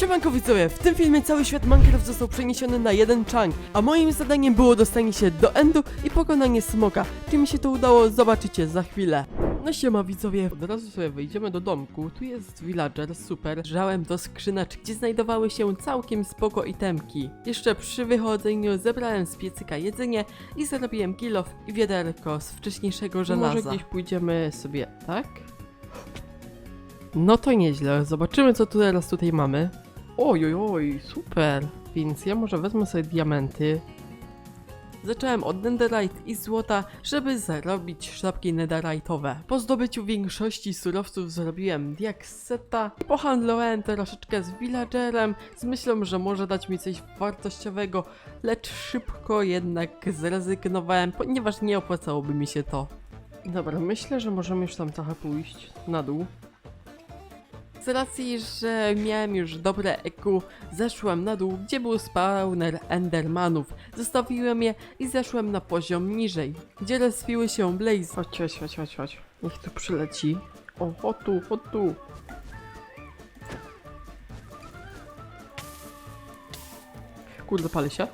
Siemanko widzowie, w tym filmie cały świat Minecraft został przeniesiony na jeden chunk, a moim zadaniem było dostanie się do Endu i pokonanie smoka. Czy mi się to udało, zobaczycie za chwilę. No siema widzowie, od razu sobie wejdziemy do domku, tu jest villager, super. Żałem do skrzyneczek, gdzie znajdowały się całkiem spoko itemki. Jeszcze przy wychodzeniu zebrałem z piecyka jedzenie i zrobiłem kilof i wiaderko z wcześniejszego żelaza. Może gdzieś pójdziemy sobie, tak? No to nieźle, zobaczymy co tu teraz tutaj mamy. Oj, oj, super. Więc ja może wezmę sobie diamenty. Zacząłem od netherite i złota, żeby zarobić sztabki netherite'owe. Po zdobyciu większości surowców zrobiłem diakseta pohandlowałem troszeczkę z villagerem z myślą, że może dać mi coś wartościowego, lecz szybko jednak zrezygnowałem, ponieważ nie opłacałoby mi się to. Dobra, myślę, że możemy już tam trochę pójść na dół. Z racji, że miałem już dobre EQ, zeszłem na dół, gdzie był spawner Endermanów. Zostawiłem je i zeszłem na poziom niżej, gdzie rozwiły się Blaze. Chodź, chodź, chodź, chodź, chodź. Niech tu przyleci. O, o tu, o tu. Kurde, palę się.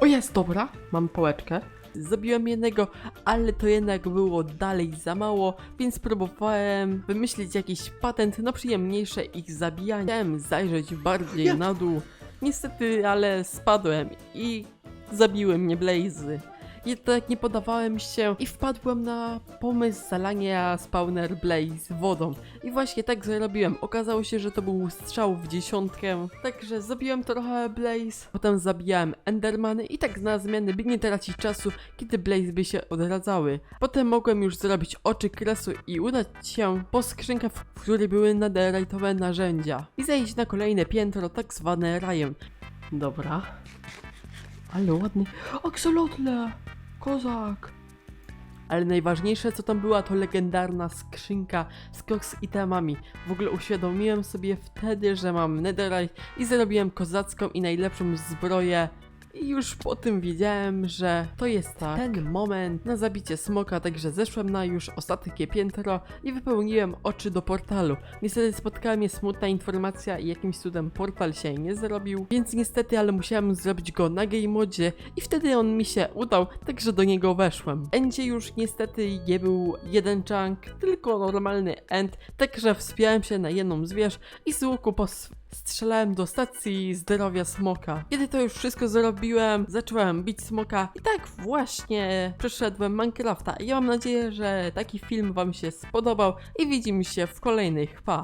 O jest, dobra, mam pałeczkę. Zabiłem jednego, ale to jednak było dalej za mało, więc próbowałem wymyślić jakiś patent na przyjemniejsze ich zabijanie. Chciałem zajrzeć bardziej na dół. Niestety, ale spadłem i zabiły mnie Blazy. Jednak nie podawałem się i wpadłem na pomysł zalania spawner Blaze wodą. I właśnie tak zrobiłem. Okazało się, że to był strzał w dziesiątkę. Także zabiłem trochę Blaze. Potem zabijałem Endermany i tak na zmianę, by nie tracić czasu, kiedy Blaze by się odradzały. Potem mogłem już zrobić oczy kresu i udać się po skrzynkę, w której były netherite'owe narzędzia. I zejść na kolejne piętro, tak zwane rajem. Dobra. Ale ładny. Axolotle! Kozak! Ale najważniejsze co tam była to legendarna skrzynka z koks itemami. W ogóle uświadomiłem sobie wtedy, że mam netherite i zrobiłem kozacką i najlepszą zbroję. I już po tym wiedziałem, że to jest tak. ten moment na zabicie smoka, także zeszłem na już ostatnie piętro i wypełniłem oczy do portalu. Niestety spotkała mnie smutna informacja i jakimś cudem portal się nie zrobił, więc niestety, ale musiałem zrobić go na game modzie i wtedy on mi się udał, także do niego weszłem. Endzie już niestety nie był jeden chunk, tylko normalny end, także wspiąłem się na jedną zwierz i z łuku pos strzelałem do stacji zdrowia smoka. Kiedy to już wszystko zrobiłem, zacząłem bić smoka i tak właśnie przeszedłem Minecrafta. I ja mam nadzieję, że taki film wam się spodobał i widzimy się w kolejnych. Pa!